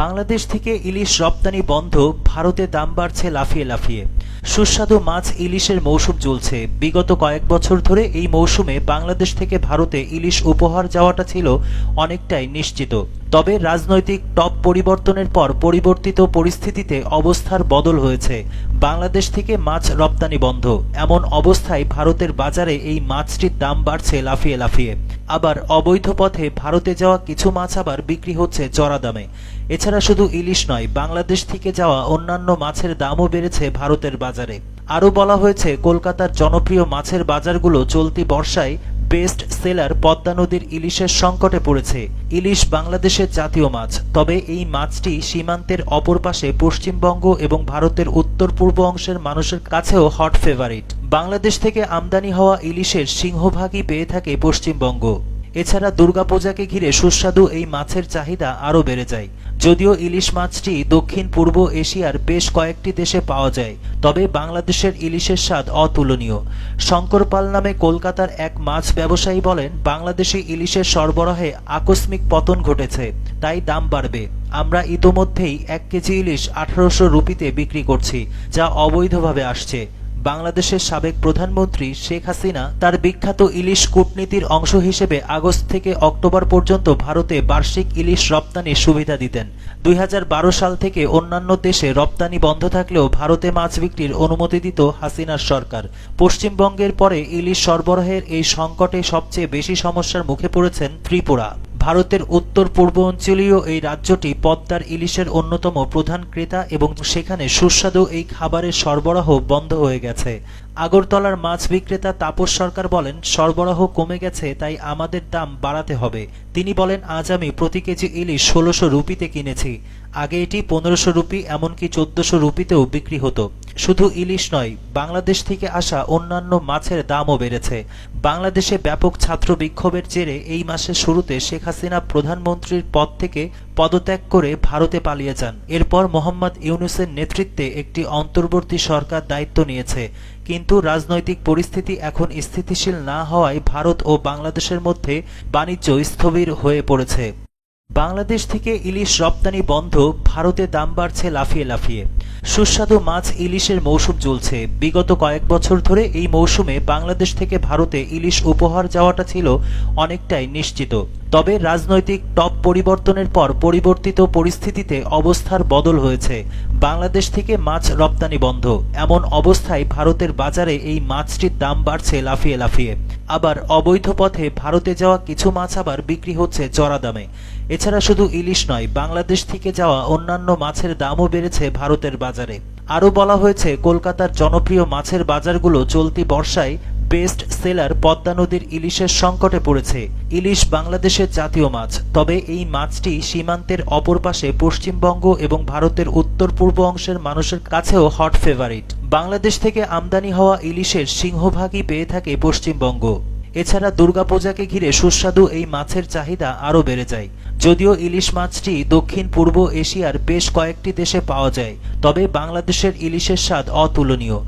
বাংলাদেশ থেকে ইলিশ রপ্তানি বন্ধ, ভারতে দাম বাড়ছে লাফিয়ে লাফিয়ে। সুস্বাদু মাছ ইলিশের মৌসুম চলছে। বিগত কয়েক বছর ধরে এই মৌসুমে বাংলাদেশ থেকে ভারতে ইলিশ উপহার যাওয়াটা ছিল অনেকটাই নিশ্চিত। তবে রাজনৈতিক টপ পরিবর্তনের পর পরিবর্তিত পরিস্থিতিতে অবস্থার বদল হয়েছে। বাংলাদেশ থেকে মাছ রপ্তানি বন্ধ। এমন অবস্থায় ভারতের বাজারে এই মাছটির দাম বাড়ছে লাফিয়ে লাফিয়ে। আবার অবৈধ পথে ভারতে যাওয়া কিছু মাছ আবার বিক্রি হচ্ছে চড়া দামে। এছাড়া শুধু ইলিশ নয়, বাংলাদেশ থেকে যাওয়া অন্যান্য মাছের দামও বেড়েছে ভারতের বাজারে। আরও বলা হয়েছে, কলকাতার জনপ্রিয় মাছের বাজারগুলো চলতি বর্ষায় বেস্ট সেলার পদ্মা নদীর ইলিশের সংকটে পড়েছে। ইলিশ বাংলাদেশের জাতীয় মাছ। তবে এই মাছটি সীমান্তের অপর পাশে পশ্চিমবঙ্গ এবং ভারতের উত্তর পূর্ব অংশের মানুষের কাছেও হট ফেভারিট বাংলাদেশ থেকে আমদানি হওয়া ইলিশের সিংহভাগই পেয়ে থাকে পশ্চিমবঙ্গ। এছাড়া দুর্গাপূজাকে ঘিরে সুস্বাদু এই মাছের চাহিদা আরও বেড়ে যায়। যদিও ইলিশ মাছটি দক্ষিণ, পূর্ব এশিয়ার বেশ কয়েকটি দেশে পাওয়া যায়, তবে বাংলাদেশের ইলিশের স্বাদ অতুলনীয়। শঙ্করপাল নামে কলকাতার এক মাছ ব্যবসায়ী বলেন, বাংলাদেশি ইলিশের সরবরাহে আকস্মিক পতন ঘটেছে, তাই দাম বাড়বে। আমরা ইতোমধ্যেই এক কেজি ইলিশ আঠারোশো রুপিতে বিক্রি করছি, যা অবৈধভাবে আসছে। বাংলাদেশের সাবেক প্রধানমন্ত্রী শেখ হাসিনা তার বিখ্যাত ইলিশ কূটনীতির অংশ হিসেবে আগস্ট থেকে অক্টোবর পর্যন্ত ভারতে বার্ষিক ইলিশ রপ্তানির সুবিধা দিতেন। দুই হাজার বারো সাল থেকে অন্যান্য দেশে রপ্তানি বন্ধ থাকলেও ভারতে মাছ বিক্রির অনুমতি দিত হাসিনার সরকার। পশ্চিমবঙ্গের পরে ইলিশ সরবরাহের এই সংকটে সবচেয়ে বেশি সমস্যার মুখে পড়েছেন ত্রিপুরা। ভারতের উত্তর পূর্ব অঞ্চলীয় এই রাজ্যটি পদ্মার ইলিশের অন্যতম প্রধান ক্রেতা এবং সেখানে সুস্বাদু এই খাবারের সরবরাহ বন্ধ হয়ে গেছে। আগরতলার মাছ বিক্রেতা তাপস সরকার বলেন, সরবরাহ কমে গেছে, তাই আমাদের দাম বাড়াতে হবে। তিনি বলেন, আজ আমি প্রতি কেজি ইলিশ ষোলোশো রুপিতে কিনেছি। আগে এটি পনেরোশো রুপি, এমনকি চোদ্দশো রুপিতেও বিক্রি হতো। শুধু ইলিশ নয়, বাংলাদেশ থেকে আসা অন্যান্য মাছের দামও বেড়েছে। বাংলাদেশে ব্যাপক ছাত্র বিক্ষোভের জেরে এই মাসের শুরুতে শেখ হাসিনা প্রধানমন্ত্রীর পদ থেকে পদত্যাগ করে ভারতে পালিয়ে যান। এরপর মোহাম্মদ ইউনুসের নেতৃত্বে একটি অন্তর্বর্তী সরকার দায়িত্ব নিয়েছে। কিন্তু রাজনৈতিক পরিস্থিতি এখন স্থিতিশীল না হওয়ায় ভারত ও বাংলাদেশের মধ্যে বাণিজ্য স্থবির হয়ে পড়েছে। বাংলাদেশ থেকে ইলিশ রপ্তানি বন্ধ, ভারতে দাম বাড়ছে লাফিয়ে লাফিয়ে। সুস্বাদু মাছ ইলিশের মৌসুম চলছে। বিগত কয়েক বছর ধরে এই মৌসুমে বাংলাদেশ থেকে ভারতে ইলিশ উপহার যাওয়াটা ছিল অনেকটাই নিশ্চিত। তবে রাজনৈতিক টপ পরিবর্তনের পর পরিবর্তিত পরিস্থিতিতে অবস্থার বদল হয়েছে। বাংলাদেশ থেকে মাছ রপ্তানি বন্ধ। এমন অবস্থায় ভারতের বাজারে এই মাছটির দাম বাড়ছে লাফিয়ে লাফিয়ে। আবার অবৈধ পথে ভারতে যাওয়া কিছু মাছ আবার বিক্রি হচ্ছে চড়া দামে। এছাড়া শুধু ইলিশ নয়, বাংলাদেশ থেকে যাওয়া অন্যান্য মাছের দামও বেড়েছে ভারতের বাজারে। আরও বলা হয়েছে, কলকাতার জনপ্রিয় মাছের বাজারগুলো চলতি বর্ষায় বেস্ট সেলার পদ্মা নদীর ইলিশের সংকটে পড়েছে। ইলিশ বাংলাদেশের জাতীয় মাছ, তবে এই মাছটি সীমান্তের অপর পাশে পশ্চিমবঙ্গ এবং ভারতের উত্তর পূর্ব অংশের মানুষের কাছেও হট ফেভারিট বাংলাদেশ থেকে আমদানি হওয়া ইলিশের সিংহভাগই পেয়ে থাকে পশ্চিমবঙ্গ। এছাড়া দুর্গাপূজাকে ঘিরে সুস্বাদু এই মাছের চাহিদা আরও বেড়ে যায়। যদিও ইলিশ মাছটি দক্ষিণ, পূর্ব এশিয়ার বেশ কয়েকটি দেশে পাওয়া যায়, তবে বাংলাদেশের ইলিশের স্বাদ অতুলনীয়।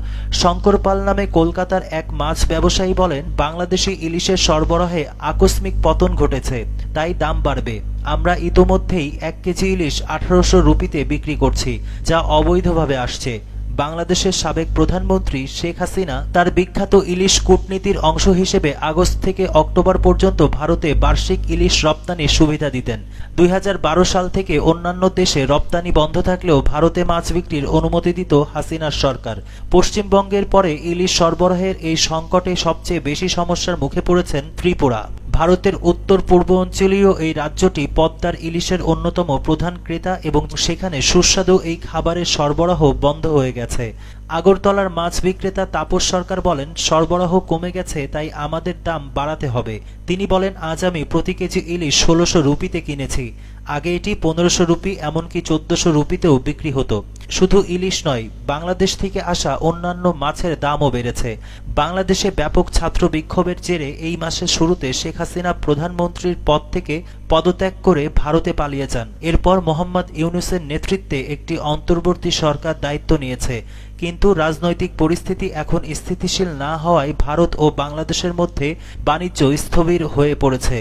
শঙ্করপাল নামে কলকাতার এক মাছ ব্যবসায়ী বলেন, বাংলাদেশি ইলিশের সরবরাহে আকস্মিক পতন ঘটেছে, তাই দাম বাড়বে। আমরা ইতোমধ্যেই এক কেজি ইলিশ আঠারোশো রুপিতে বিক্রি করছি, যা অবৈধভাবে আসছে। বাংলাদেশের সাবেক প্রধানমন্ত্রী শেখ হাসিনা তার বিখ্যাত ইলিশ কূটনীতির অংশ হিসেবে আগস্ট থেকে অক্টোবর পর্যন্ত ভারতে বার্ষিক ইলিশ রপ্তানির সুবিধা দিতেন। দুই হাজার বারো সাল থেকে অন্যান্য দেশে রপ্তানি বন্ধ থাকলেও ভারতে মাছ বিক্রির অনুমতি দিত হাসিনার সরকার। পশ্চিমবঙ্গের পরে ইলিশ সরবরাহের এই সংকটে সবচেয়ে বেশি সমস্যার মুখে পড়েছেন ত্রিপুরা। ভারতের উত্তর পূর্ব অঞ্চলীয় এই রাজ্যটি পদ্মার ইলিশের অন্যতম প্রধান ক্রেতা এবং সেখানে সুস্বাদু এই খাবারের সরবরাহ বন্ধ হয়ে গেছে। আগরতলার মাছ বিক্রেতা তাপস সরকার বলেন, সরবরাহ কমে গেছে, তাই আমাদের দাম বাড়াতে হবে। তিনি বলেন, আজ আমি প্রতি কেজি ইলিশ ষোলোশো রুপিতে কিনেছি। আগে এটি পনেরোশো রুপি, এমনকি চোদ্দশো রুপিতেও বিক্রি হতো। শুধু ইলিশ নয়, বাংলাদেশ থেকে আসা অন্যান্য মাছের দামও বেড়েছে। বাংলাদেশে ব্যাপক ছাত্র বিক্ষোভের জেরে এই মাসের শুরুতে শেখ হাসিনা প্রধানমন্ত্রীর পদ থেকে পদত্যাগ করে ভারতে পালিয়ে যান। এরপর মোহাম্মদ ইউনুসের নেতৃত্বে একটি অন্তর্বর্তী সরকার দায়িত্ব নিয়েছে। কিন্তু রাজনৈতিক পরিস্থিতি এখন স্থিতিশীল না হওয়ায় ভারত ও বাংলাদেশের মধ্যে বাণিজ্য স্থবির হয়ে পড়েছে।